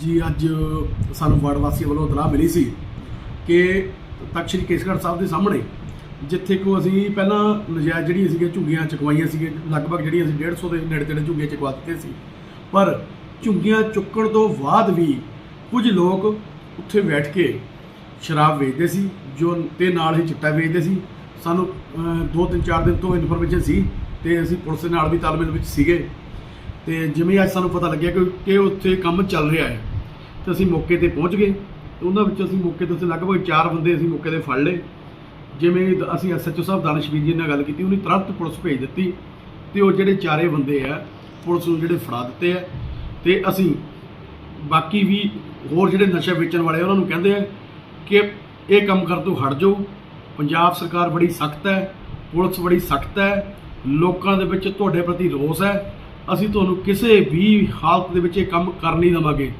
ਜੀ ਅੱਜ ਸਾਨੂੰ ਵਾਰਡ ਵਾਸੀਆਂ ਵੱਲੋਂ ਇਤਲਾਹ ਮਿਲੀ ਸੀ ਕਿ ਤਖ਼ਤ ਸ੍ਰੀ ਕੇਸਗੜ੍ਹ ਸਾਹਿਬ ਦੇ ਸਾਹਮਣੇ ਜਿੱਥੇ ਕੋ ਅਸੀਂ ਪਹਿਲਾਂ ਨਜਾਇਜ਼ ਜਿਹੜੀ ਸੀਗੀਆਂ ਝੁੱਗੀਆਂ ਚਕਵਾਈਆਂ ਸੀਗੀਆਂ ਲਗਭਗ ਜਿਹੜੀਆਂ ਅਸੀਂ 150 ਦੇ ਨੇੜੇ ਤੇੜੇ ਝੁੱਗੀਆਂ ਚਕਵਾ ਦਿੱਤੇ ਸੀ। ਪਰ ਝੁੱਗੀਆਂ ਚੁੱਕਣ ਤੋਂ ਬਾਅਦ ਵੀ ਕੁਝ ਲੋਕ ਉੱਥੇ ਬੈਠ ਕੇ ਸ਼ਰਾਬ ਵੇਚਦੇ ਸੀ ਜੋ ਤੇ ਨਾਲ ਹੀ ਚਿੱਟਾ ਵੇਚਦੇ ਸੀ। ਸਾਨੂੰ ਅਹ, ਦੋ ਤਿੰਨ ਚਾਰ ਦਿਨ ਤੋਂ ਇਨਫੋਰਮੇਸ਼ਨ ਸੀ ਤੇ ਅਸੀਂ ਪੁਲਿਸ ਦੇ ਨਾਲ ਵੀ ਤਾਲਮੇਲ ਵਿੱਚ ਸੀਗੇ। ਤੇ ਜਿਵੇਂ ਅੱਜ ਸਾਨੂੰ ਪਤਾ ਲੱਗਿਆ ਕਿ ਕਿ ਉੱਥੇ ਕੰਮ ਚੱਲ ਰਿਹਾ ਹੈ ਤੇ ਅਸੀਂ ਮੌਕੇ ਤੇ ਪਹੁੰਚ ਗਏ। ਤੇ ਉਹਨਾਂ ਵਿੱਚ ਅਸੀਂ ਮੌਕੇ ਤੇ ਅਸੀਂ ਲਗਭਗ ਚਾਰ ਬੰਦੇ ਅਸੀਂ ਮੌਕੇ ਤੇ ਫੜ ਲਏ। ਜਿਵੇਂ ਦ- ਅਸੀਂ ਐਸਐਚਓ ਸਾਹਿਬ ਦਾਨਸ਼ਵੀਰ ਜੀ ਨਾਲ ਗੱਲ ਕੀਤੀ ਉਹਨੇ ਤੁਰੰਤ ਪੁਲਿਸ ਭੇਜ ਦਿੱਤੀ ਤੇ ਉਹ ਜਿਹੜੇ ਚਾਰੇ ਬੰਦੇ ਆ ਪੁਲਿਸ ਨੂੰ ਜਿਹੜੇ ਫੜਾ ਦਿੱਤੇ ਆ। ਤੇ ਅਸੀਂ ਬਾਕੀ ਵੀ ਹੋਰ ਜਿਹੜੇ ਨਸ਼ਾ ਵੇਚਣ ਵਾਲੇ ਆ, ਉਹਨਾਂ ਨੂੰ ਕਹਿੰਦੇ ਆ ਕਿ ਇਹ ਕੰਮ ਕਰ ਤੋਂ ਹਟ ਜਾਓ। ਪੰਜਾਬ ਸਰਕਾਰ ਬੜੀ ਸਖਤ ਹੈ ਪੁਲਿਸ ਬੜੀ ਸਖਤ ਹੈ ਲੋਕਾਂ ਦੇ ਵਿੱਚ ਤੁਹਾਡੇ ਪ੍ਰਤੀ ਰੋਸ ਹੈ। ਅਸੀਂ ਤੁਹਾਨੂੰ ਕਿਸੇ ਵੀ ਹਾਲਤ ਦੇ ਵਿੱਚ ਇਹ ਕੰਮ ਕਰ ਨਹੀਂ ਦੇਵਾਂਗੇ।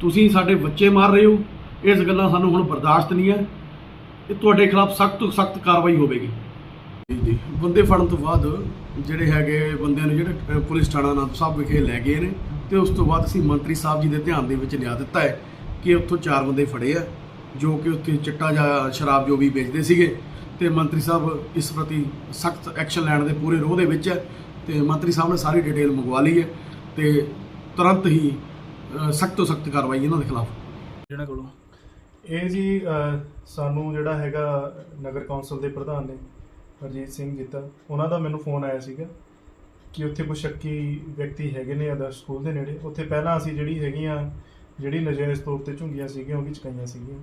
ਤੁਸੀਂ ਸਾਡੇ ਬੱਚੇ ਮਾਰ ਰਹੇ ਹੋ। ਇਸ ਗੱਲਾਂ ਸਾਨੂੰ ਹੁਣ ਬਰਦਾਸ਼ਤ ਨਹੀਂ ਹੈ। ਇਹ ਤੁਹਾਡੇ ਖਿਲਾਫ ਸਖਤ ਤੋਂ ਸਖਤ ਕਾਰਵਾਈ ਹੋਵੇਗੀ। ਜੀ ਜੀ। ਬੰਦੇ ਫੜਨ ਤੋਂ ਬਾਅਦ ਜਿਹੜੇ ਹੈਗੇ ਬੰਦਿਆਂ ਨੂੰ ਜਿਹੜੇ ਪੁਲਿਸ ਥਾਣਾ ਅਨੰਦ ਸਾਹਿਬ ਵਿਖੇ ਲੈ ਗਏ ਨੇ ਤੇ ਉਸ ਤੋਂ ਬਾਅਦ ਅਸੀਂ ਮੰਤਰੀ ਸਾਹਿਬ ਜੀ ਦੇ ਧਿਆਨ ਦੇ ਵਿੱਚ ਲਿਆ ਦਿੱਤਾ ਹੈ ਕਿ ਉੱਥੋਂ ਚਾਰ ਬੰਦੇ ਫੜੇ ਆ, ਜੋ ਕਿ ਉੱਥੇ ਚਿੱਟਾ ਜਾਂ ਸ਼ਰਾਬ ਜੋ ਵੀ ਵੇਚਦੇ ਸੀਗੇ ਤੇ ਮੰਤਰੀ ਸਾਹਿਬ ਇਸ ਪ੍ਰਤੀ ਸਖਤ ਐਕਸ਼ਨ ਲੈਣ ਦੇ ਪੂਰੇ ਰੋਹ ਦੇ ਵਿੱਚ ਹੈ। ਤੇ ਮੰਤਰੀ ਸਾਹਿਬ ਨੇ ਸਾਰੀ ਡਿਟੇਲ ਮੰਗਵਾ ਲਈ ਹੈ ਤੇ ਤੁਰੰਤ ਹੀ ਸਖਤ ਤੋਂ ਸਖਤ ਕਾਰਵਾਈ ਇਹਨਾਂ ਦੇ ਖਿਲਾਫ। ਜਿਹਨਾਂ ਕੋਲੋਂ? ਇਹ ਜੀ ਸਾਨੂੰ ਜਿਹੜਾ ਹੈਗਾ ਨਗਰ ਕੌਂਸਲ ਦੇ ਪ੍ਰਧਾਨ ਨੇ ਹਰਜੀਤ ਸਿੰਘ ਜੀਤਾ ਉਹਨਾਂ ਦਾ ਮੈਨੂੰ ਫੋਨ ਆਇਆ ਸੀਗਾ ਕਿ ਉੱਥੇ ਕੋਈ ਸ਼ੱਕੀ ਵਿਅਕਤੀ ਹੈਗੇ ਨੇ ਆਦਰਸ਼ ਸਕੂਲ ਦੇ ਨੇੜੇ। ਉੱਥੇ ਪਹਿਲਾਂ ਅਸੀਂ ਜਿਹੜੀ ਹੈਗੀਆਂ ਜਿਹੜੀ ਨਜਾਇਜ਼ ਤੌਰ ਤੇ ਝੁੰਗੀਆਂ ਸੀਗੀਆਂ ਉਹ ਵੀ ਚਕਾਈਆਂ ਸੀਗੀਆਂ।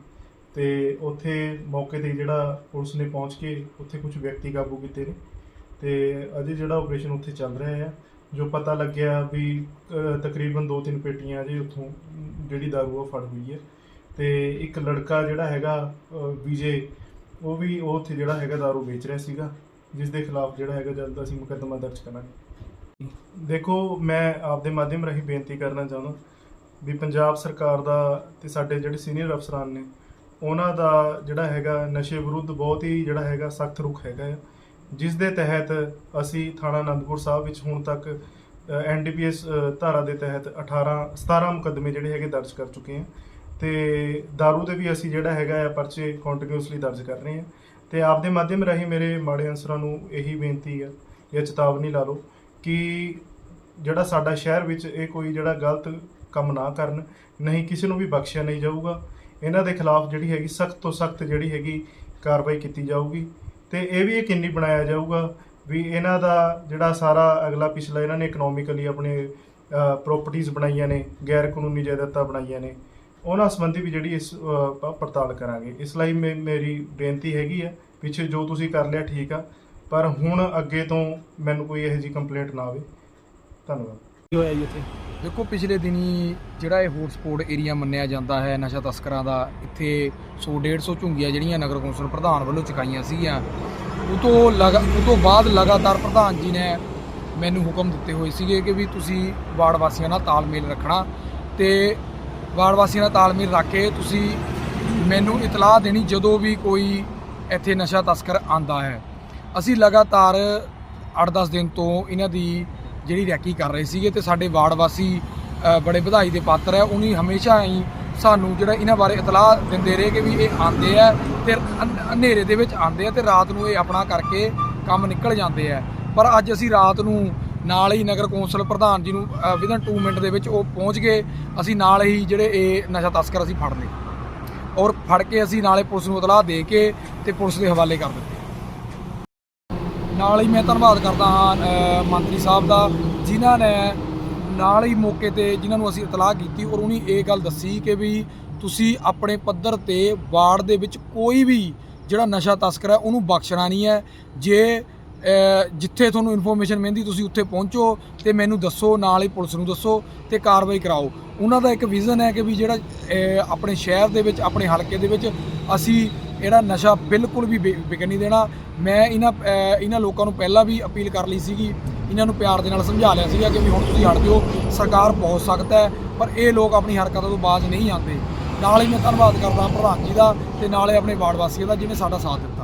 ਤੇ ਉੱਥੇ ਮੌਕੇ ਤੇ ਜਿਹੜਾ ਪੁਲਿਸ ਨੇ ਪਹੁੰਚ ਕੇ ਉੱਥੇ ਕੁਝ ਵਿਅਕਤੀ ਕਾਬੂ ਕੀਤੇ ਨੇ। ਤੇ ਅਜੇ ਜਿਹੜਾ ਆਪਰੇਸ਼ਨ ਉੱਥੇ ਚੱਲ ਰਿਹਾ ਹੈ ਜੋ ਪਤਾ ਲੱਗਿਆ ਵੀ ਅਹ, ਤਕਰੀਬਨ 2-3 ਪੇਟੀਆਂ ਅਜੇ ਉੱਥੋਂ ਜਿਹੜੀ ਦਾਰੂ ਆ ਫੜ ਹੋਈ ਹੈ। ਤੇ ਇੱਕ ਲੜਕਾ ਜਿਹੜਾ ਹੈਗਾ ਵਿਜੇ ਉਹ ਵੀ ਉਹ ਉੱਥੇ ਜਿਹੜਾ ਹੈਗਾ ਦਾਰੂ ਵੇਚ ਰਿਹਾ ਸੀਗਾ ਜਿਸ ਦੇ ਖਿਲਾਫ ਜਿਹੜਾ ਹੈਗਾ ਜਲਦ ਅਸੀਂ ਮੁਕੱਦਮਾ ਦਰਜ ਕਰਾਂਗੇ। ਦੇਖੋ ਮੈਂ ਆਪਦੇ ਮਾਧਿਅਮ ਰਾਹੀਂ ਬੇਨਤੀ ਕਰਨਾ ਚਾਹੁੰਦਾ ਵੀ ਪੰਜਾਬ ਸਰਕਾਰ ਦਾ ਤੇ ਸਾਡੇ ਜਿਹੜੇ ਸੀਨੀਅਰ ਅਫਸਰਾਂ ਨੇ ਉਹਨਾਂ ਦਾ ਜਿਹੜਾ ਹੈਗਾ ਨਸ਼ੇ ਵਿਰੁੱਧ ਬਹੁਤ ਹੀ ਜਿਹੜਾ ਹੈਗਾ ਸਖਤ ਰੁਖ ਹੈਗਾ ਆ। ਜਿਸ ਦੇ ਤਹਿਤ ਅਸੀਂ ਥਾਣਾ ਆਨੰਦਪੁਰ ਸਾਹਿਬ ਵਿੱਚ ਹੁਣ ਤੱਕ ਐਨਡੀਪੀਐਸ ਧਾਰਾ ਦੇ ਤਹਿਤ 18 17 ਮੁਕੱਦਮੇ ਜਿਹੜੇ ਹੈਗੇ ਦਰਜ ਕਰ ਚੁੱਕੇ ਹਾਂ ਤੇ दारू ਦੇ ਵੀ ਅਸੀਂ ਜਿਹੜਾ ਹੈਗਾ ਆ ਪਰਚੇ ਕੰਟੀਨਿਊਸਲੀ ਦਰਜ ਕਰ ਰਹੇ ਹਾਂ ਤੇ ਆਪਦੇ ਮਾਧਿਅਮ ਰਾਹੀਂ ਮੇਰੇ ਮਾੜੇ ਅਨਸਰਾਂ ਨੂੰ ਇਹੀ ਬੇਨਤੀ ਹੈ ਜਾਂ ਚੇਤਾਵਨੀ ਲਾ ਲਓ ਕਿ ਜਿਹੜਾ ਸਾਡਾ ਸ਼ਹਿਰ ਵਿੱਚ ਇਹ ਕੋਈ ਜਿਹੜਾ ਗਲਤ ਕੰਮ ਨਾ ਕਰਨ, ਨਹੀਂ ਕਿਸੇ ਨੂੰ ਵੀ ਬਖਸ਼ਿਆ ਨਹੀਂ ਜਾਊਗਾ। ਇਹਨਾਂ ਦੇ ਖਿਲਾਫ ਜਿਹੜੀ ਹੈਗੀ ਸਖਤ ਤੋਂ ਸਖਤ ਜਿਹੜੀ ਹੈਗੀ ਕਾਰਵਾਈ ਕੀਤੀ ਜਾਊਗੀ। ਤੇ ਇਹ ਵੀ ਯਕੀਨੀ ਬਣਾਇਆ ਜਾਊਗਾ ਵੀ ਇਹਨਾਂ ਦਾ ਜਿਹੜਾ ਸਾਰਾ ਅਗਲਾ ਪਿਛਲਾ ਇਹਨਾਂ ਨੇ ਇਕਨੋਮਿਕਲੀ ਆਪਣੇ ਪ੍ਰਾਪਰਟੀਆਂ ਬਣਾਈਆਂ ਨੇ ਗੈਰ ਕਾਨੂੰਨੀ ਜਾਇਦਾਦਾਂ ਬਣਾਈਆਂ ਨੇ ਉਹਨਾਂ ਸੰਬੰਧੀ ਵੀ ਜਿਹੜੀ ਇਸ ਅ, ਪੜਤਾਲ ਕਰਾਂਗੇ। ਇਸ ਲਈ ਮੇ- ਮੇਰੀ ਬੇਨਤੀ ਹੈਗੀ ਆ ਪਿੱਛੇ ਜੋ ਤੁਸੀਂ ਕਰ ਲਿਆ ਠੀਕ ਆ ਪਰ ਹੁਣ ਅੱਗੇ ਤੋਂ ਮੈਨੂੰ ਕੋਈ ਇਹੋ ਜਿਹੀ ਕੰਪਲੇਂਟ ਨਾ ਆਵੇ। ਧੰਨਵਾਦ। ਹੋਇਆ ਜੀ ਇੱਥੇ ਦੇਖੋ, ਪਿਛਲੇ ਦਿਨੀ ਜਿਹੜਾ ਇਹ ਹੌਟਸਪੌਟ ਏਰੀਆ ਮੰਨਿਆ ਜਾਂਦਾ ਹੈ, ਨਸ਼ਾ ਤਸਕਰਾਂ ਦਾ, ਇੱਥੇ 100 150 ਝੁੰਗੀਆਂ ਜਿਹੜੀਆਂ ਨਗਰ ਕੌਂਸਲ ਪ੍ਰਧਾਨ ਵੱਲੋਂ ਚੁਕਾਈਆਂ ਸੀਗੀਆਂ। ਉਹ ਤੋਂ ਲਗਾ, ਉਹ ਤੋਂ ਬਾਅਦ ਲਗਾਤਾਰ ਪ੍ਰਧਾਨ ਜੀ ਨੇ ਮੈਨੂੰ ਹੁਕਮ ਦਿੱਤੇ ਹੋਏ ਸੀਗੇ ਕਿ ਵੀ ਤੁਸੀਂ ਵਾਰਡ ਵਾਸੀਆਂ ਨਾਲ ਤਾਲਮੇਲ ਰੱਖਣਾ ਤੇ ਵਾਰਡ ਵਾਸੀਆਂ ਨਾਲ ਤਾਲਮੇਲ ਰੱਖ ਕੇ ਤੁਸੀਂ ਮੈਨੂੰ ਇਤਲਾਹ ਦੇਣੀ ਜਦੋਂ ਵੀ ਕੋਈ ਇੱਥੇ ਨਸ਼ਾ ਤਸਕਰ ਆਂਦਾ ਹੈ। ਅਸੀਂ ਲਗਾਤਾਰ 8-10 ਦਿਨ ਤੋਂ ਇਹਨਾਂ ਦੀ ਜਿਹੜੀ ਰੈਕੀ ਕਰ ਰਹੇ ਸੀਗੇ ਤੇ ਸਾਡੇ ਵਾਰਡ ਵਾਸੀ ਬੜੇ ਵਧਾਈ ਦੇ ਪਾਤਰ ਹੈ, ਉਹਨੀ ਹਮੇਸ਼ਾ ਹੀ ਸਾਨੂੰ ਜਿਹੜਾ ਇਹਨਾਂ ਬਾਰੇ ਇਤਲਾਹ ਦਿੰਦੇ ਰਹੇ ਕਿ ਵੀ ਇਹ ਆਂਦੇ ਆ ਤੇ ਹਨੇਰੇ ਦੇ ਵਿੱਚ ਆਂਦੇ ਆ ਤੇ ਰਾਤ ਨੂੰ ਇਹ ਆਪਣਾ ਕਰਕੇ ਕੰਮ ਨਿਕਲ ਜਾਂਦੇ ਆ। ਪਰ ਅੱਜ ਅਸੀਂ ਰਾਤ ਨੂੰ ਨਾਲ ਹੀ ਨਗਰ ਕੌਂਸਲ ਪ੍ਰਧਾਨ ਜੀ ਨੂੰ ਵਿਦਨ 2 ਮਿੰਟ ਦੇ ਵਿੱਚ ਉਹ ਪਹੁੰਚ ਗਏ, ਅਸੀਂ ਨਾਲ ਹੀ ਜਿਹੜੇ ਇਹ ਨਸ਼ਾ ਤਸਕਰ ਅਸੀਂ ਫੜ ਲਏ। ਔਰ ਫੜ ਕੇ ਅਸੀਂ ਨਾਲੇ ਪੁਲਿਸ ਨੂੰ ਇਤਲਾਹ ਦੇ ਕੇ ਤੇ ਪੁਲਿਸ ਦੇ ਹਵਾਲੇ ਕਰ ਦਿੱਤੇ। ਨਾਲ ਹੀ ਮੈਂ ਧੰਨਵਾਦ ਕਰਦਾ ਹਾਂ ਮੰਤਰੀ ਸਾਹਿਬ ਦਾ, ਜਿਨ੍ਹਾਂ ਨੇ ਨਾਲ ਹੀ ਮੌਕੇ ਤੇ ਜਿਨ੍ਹਾਂ ਨੂੰ ਅਸੀਂ ਇਤਲਾਹ ਕੀਤੀ ਔਰ ਉਹਨੇ ਇਹ ਗੱਲ ਦੱਸੀ ਕਿ ਵੀ ਤੁਸੀਂ ਆਪਣੇ ਪੱਧਰ ਤੇ ਵਾਰਡ ਦੇ ਵਿੱਚ ਕੋਈ ਵੀ ਜਿਹੜਾ ਨਸ਼ਾ ਤਸਕਰ ਹੈ, ਉਹਨੂੰ ਬਖਸ਼ਣਾ ਨਹੀਂ ਹੈ। ਜੇ ਜਿੱਥੇ ਤੁਹਾਨੂੰ ਇਨਫੋਰਮੇਸ਼ਨ ਮਿਲਦੀ, ਤੁਸੀਂ ਉੱਥੇ ਪਹੁੰਚੋ ਤੇ ਮੈਨੂੰ ਦੱਸੋ, ਨਾਲ ਹੀ ਪੁਲਿਸ ਨੂੰ ਦੱਸੋ ਤੇ ਕਾਰਵਾਈ ਕਰਾਓ। ਉਹਨਾਂ ਦਾ ਇੱਕ ਵਿਜ਼ਨ ਹੈ ਕਿ ਵੀ ਜਿਹੜਾ ਆਪਣੇ ਸ਼ਹਿਰ ਦੇ ਵਿੱਚ, ਆਪਣੇ ਹਲਕੇ ਦੇ ਵਿੱਚ ਅਸੀਂ ਜਿਹੜਾ ਨਸ਼ਾ ਬਿਲਕੁਲ ਵੀ ਵਿ- ਵਿਕਣ ਨਹੀਂ ਦੇਣਾ। ਮੈਂ ਇਹਨਾਂ ਇਹਨਾਂ ਲੋਕਾਂ ਨੂੰ ਪਹਿਲਾਂ ਵੀ ਅਪੀਲ ਕਰ ਲਈ ਸੀਗੀ। ਇਹਨਾਂ ਨੂੰ ਪਿਆਰ ਦੇ ਨਾਲ ਸਮਝਾ ਲਿਆ ਸੀਗਾ ਕਿ ਵੀ ਹੁਣ ਤੁਸੀਂ ਹਟ ਜਾਓ। ਸਰਕਾਰ ਬਹੁਤ ਸਖਤ ਹੈ, ਪਰ ਇਹ ਲੋਕ ਆਪਣੀ ਹਰਕਤਾਂ ਤੋਂ ਬਾਜ਼ ਨਹੀਂ ਆਉਂਦੇ। ਨਾਲ ਹੀ ਮੈਂ ਧੰਨਵਾਦ ਕਰਦਾ ਪ੍ਰਧਾਨ ਜੀ ਦਾ ਤੇ ਨਾਲੇ ਆਪਣੇ ਵਾਰਡ ਵਾਸੀਆਂ ਦਾ ਜਿਹਨੇ ਸਾਡਾ ਸਾਥ ਦਿੱਤਾ।